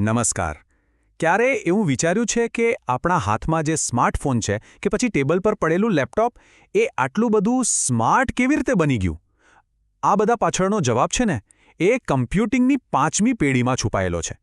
નમસ્કાર. ક્યારે એવું વિચાર્યું છે કે આપણા હાથમાં જે સ્માર્ટફોન છે કે પછી ટેબલ પર પડેલું લેપટોપ, એ આટલું બધું સ્માર્ટ કેવી રીતે બની ગયું? આ બધા પાછળનો જવાબ છે ને, એ કમ્પ્યુટિંગની પાંચમી પેઢીમાં છુપાયેલો છે.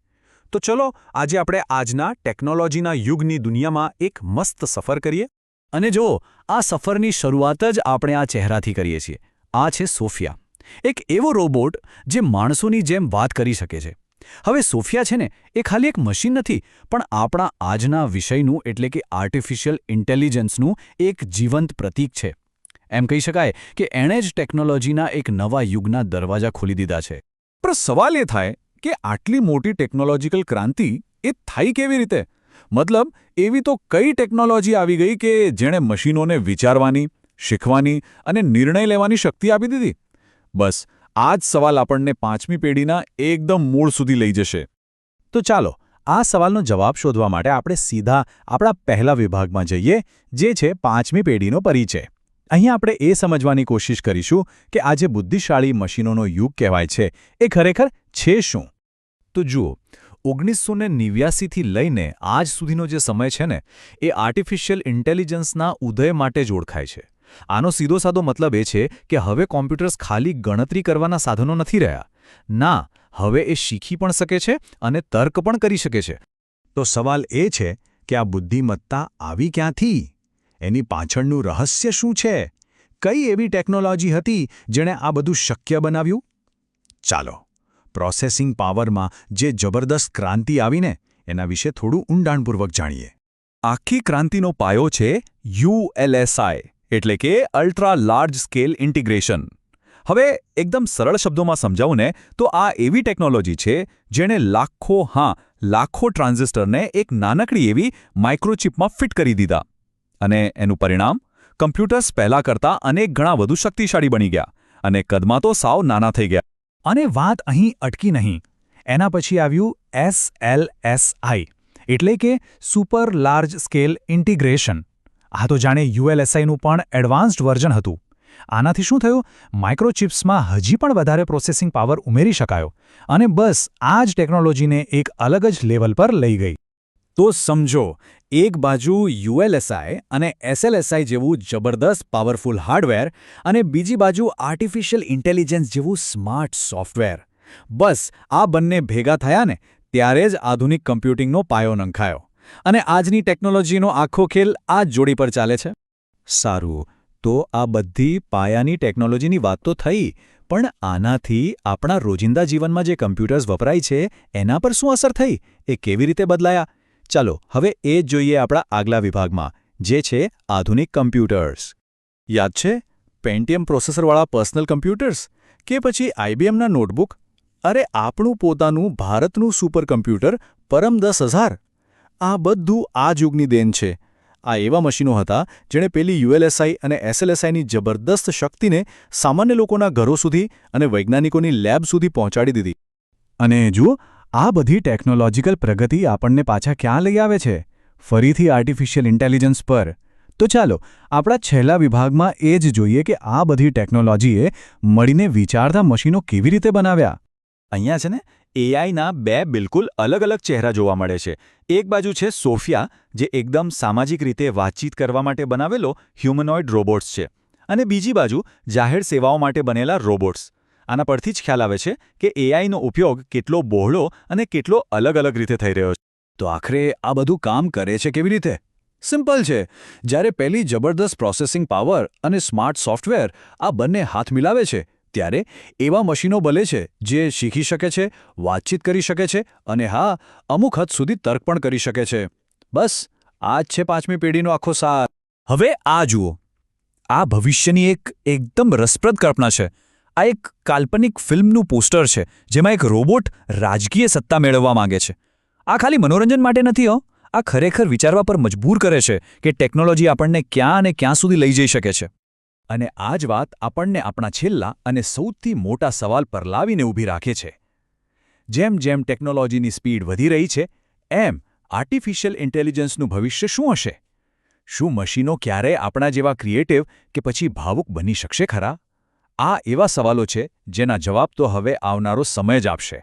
તો ચલો, આજે આપણે આજના ટેકનોલોજીના યુગની દુનિયામાં એક મસ્ત સફર કરીએ. અને જો આ સફરની શરૂઆત જ આપણે આ ચહેરાથી કરીએ છીએ. આ છે સોફિયા. એક એવો રોબોટ જે માણસોની જેમ વાત કરી શકે છે. હવે સોફિયા છે ને, એ ખાલી એક મશીન નથી, પણ આપણા આજના વિષયનું એટલે કે આર્ટિફિશિયલ ઇન્ટેલિજન્સનું એક જીવંત પ્રતીક છે. એમ કહી શકાય કે એણે જ ટેકનોલોજીના એક નવા યુગના દરવાજા ખોલી દીધા છે. પણ સવાલ એ થાય કે આટલી મોટી ટેકનોલોજીકલ ક્રાંતિ એ થઈ કેવી રીતે? મતલબ, એવી તો કઈ ટેકનોલોજી આવી ગઈ કે જેણે મશીનોને વિચારવાની, શીખવાની અને નિર્ણય લેવાની શક્તિ આપી દીધી? બસ આ જ સવાલ આપણને પાંચમી પેઢીના એકદમ મૂળ સુધી લઈ જશે. તો ચાલો, આ સવાલનો જવાબ શોધવા માટે આપણે સીધા આપણા પહેલા વિભાગમાં જઈએ, જે છે પાંચમી પેઢીનો પરિચય. અહીં આપણે એ સમજવાની કોશિશ કરીશું કે આ જે બુદ્ધિશાળી મશીનોનો યુગ કહેવાય છે, એ ખરેખર છે શું? તો જુઓ, ઓગણીસો ને નેવ્યાસીથી લઈને આજ સુધીનો જે સમય છે ને, એ આર્ટિફિશિયલ ઇન્ટેલિજન્સના ઉદય માટે જ ઓળખાય છે. આનો સીધો સાદો મતલબ એ છે કે હવે કોમ્પ્યુટર્સ ખાલી ગણતરી કરવાના સાધનો નથી રહ્યા. ના, હવે એ શીખી પણ શકે છે અને તર્ક પણ કરી શકે છે. તો સવાલ એ છે કે આ બુદ્ધિમત્તા આવી ક્યાંથી? એની પાછળનું રહસ્ય શું છે? કઈ એવી ટેકનોલોજી હતી જેણે આ બધું શક્ય બનાવ્યું? ચાલો, પ્રોસેસિંગ પાવરમાં જે જબરદસ્ત ક્રાંતિ આવીને એના વિશે થોડું ઊંડાણપૂર્વક જાણીએ. આખી ક્રાંતિનો પાયો છે યુએલએસઆઈ એટલે કે અલ્ટ્રા લાર્જ સ્કેલ ઇન્ટિગ્રેશન હવે એકદમ સરળ શબ્દોમાં સમજાવું ને, તો આ એવી ટેકનોલોજી છે જેણે લાખો, હા, લાખો ટ્રાન્ઝિસ્ટરને એક નાનકડી એવી માઇક્રોચિપમાં ફિટ કરી દીધા. અને એનું પરિણામ? કમ્પ્યુટર્સ પહેલાં કરતાં અનેક ગણા વધુ શક્તિશાળી બની ગયા અને કદમાં તો સાવ નાના થઈ ગયા. અને વાત અહીં અટકી નહીં. એના પછી આવ્યું એસએલએસઆઈ એટલે કે સુપર લાર્જ સ્કેલ ઇન્ટિગ્રેશન આ તો જાણે યુએલએસઆઈનું પણ એડવાન્સ્ડ વર્ઝન હતું. આનાથી શું થયું? માઇક્રોચિપ્સમાં હજી પણ વધારે પ્રોસેસિંગ પાવર ઉમેરી શકાયો અને બસ આ જ ટેકનોલોજીને એક અલગ જ લેવલ પર લઈ ગઈ. તો સમજો, એક બાજુ યુએલએસઆઈ અને એસએલએસઆઈ જેવું જબરદસ્ત પાવરફુલ હાર્ડવેર અને બીજી બાજુ આર્ટિફિશિયલ ઇન્ટેલિજન્સ જેવું સ્માર્ટ સોફ્ટવેર. બસ આ બંને ભેગા થયા ને ત્યારે જ આધુનિક કમ્પ્યુટિંગનો પાયો નંખાયો. અને આજની ટેકનોલોજીનો આખો ખેલ આ જોડી પર ચાલે છે. સારું, તો આ બધી પાયાની ટેકનોલોજીની વાત તો થઈ, પણ આનાથી આપણા રોજિંદા જીવનમાં જે કમ્પ્યુટર્સ વપરાય છે, એના પર શું અસર થઈ? એ કેવી રીતે બદલાયા? ચાલો, હવે એ જ જોઈએ આપણા આગલા વિભાગમાં, જે છે આધુનિક કમ્પ્યુટર્સ. યાદ છે? પેન્ટિયમ પ્રોસેસરવાળા પર્સનલ કમ્પ્યુટર્સ? કે પછી આઈબીએમના નોટબુક? અરે, આપણું પોતાનું ભારતનું સુપર કમ્પ્યુટર પરમ દસ હજાર. આ બધું આ યુગની દેન છે. આ એવા મશીનો હતા, જેણે પેલી યુએલએસઆઈ અને એસએલએસઆઈની જબરદસ્ત શક્તિને સામાન્ય લોકોના ઘરો સુધી અને વૈજ્ઞાનિકોની લેબ સુધી પહોંચાડી દીધી. અને જુઓ, આ બધી ટેકનોલોજીકલ પ્રગતિ આપણને પાછા ક્યાં લઈ આવે છે? ફરીથી આર્ટિફિશિયલ ઇન્ટેલિજન્સ પર. તો ચાલો, આપણા છેલ્લા વિભાગમાં એ જ જોઈએ કે આ બધી ટેકનોલોજીએ મળીને વિચારતા મશીનો કેવી રીતે બનાવ્યા. અહીંયા છે ને એઆઈના બે બિલકુલ અલગ અલગ ચહેરા જોવા મળે છે. એક બાજુ છે સોફિયા, જે એકદમ સામાજિક રીતે વાતચીત કરવા માટે બનાવેલો હ્યુમનોઇડ રોબોટ્સ છે. અને બીજી બાજુ, જાહેર સેવાઓ માટે બનેલા રોબોટ્સ આના પરથી જ ખ્યાલ આવે છે કે એઆઈનો ઉપયોગ કેટલો બહોળો અને કેટલો અલગ અલગ રીતે થઈ રહ્યો છે. તો આખરે આ બધું કામ કરે છે કેવી રીતે? સિમ્પલ છે. જ્યારે પહેલી જબરદસ્ત પ્રોસેસિંગ પાવર અને સ્માર્ટ સોફ્ટવેર આ બંને હાથ મિલાવે છે ત્યારે એવા મશીનો બને છે જે શીખી શકે છે, વાતચીત કરી શકે છે અને હા, અમુક હદ સુધી તર્ક પણ કરી શકે છે. બસ આ છે પાંચમી પેઢીનો આખો સાર. હવે આ જુઓ. આ ભવિષ્યની એક એકદમ રસપ્રદ કલ્પના છે. આ એક કાલ્પનિક ફિલ્મનું પોસ્ટર છે, જેમાં એક રોબોટ રાજકીય સત્તા મેળવવા માંગે છે. આ ખાલી મનોરંજન માટે નથી, હો. આ ખરેખર વિચારવા પર મજબૂર કરે છે કે ટેકનોલોજી આપણને ક્યાં અને ક્યાં સુધી લઈ જઈ શકે છે. અને આ જ વાત આપણને આપણા છેલ્લા અને સૌથી મોટા સવાલ પર લાવીને ઊભી રાખે છે. જેમ જેમ ટેકનોલોજીની સ્પીડ વધી રહી છે, એમ આર્ટિફિશિયલ ઇન્ટેલિજન્સનું ભવિષ્ય શું હશે? શું મશીનો ક્યારેય આપણા જેવા ક્રિએટિવ કે પછી ભાવુક બની શકશે ખરા? આ એવા સવાલો છે જેના જવાબ તો હવે આવનારો સમય જ આપશે.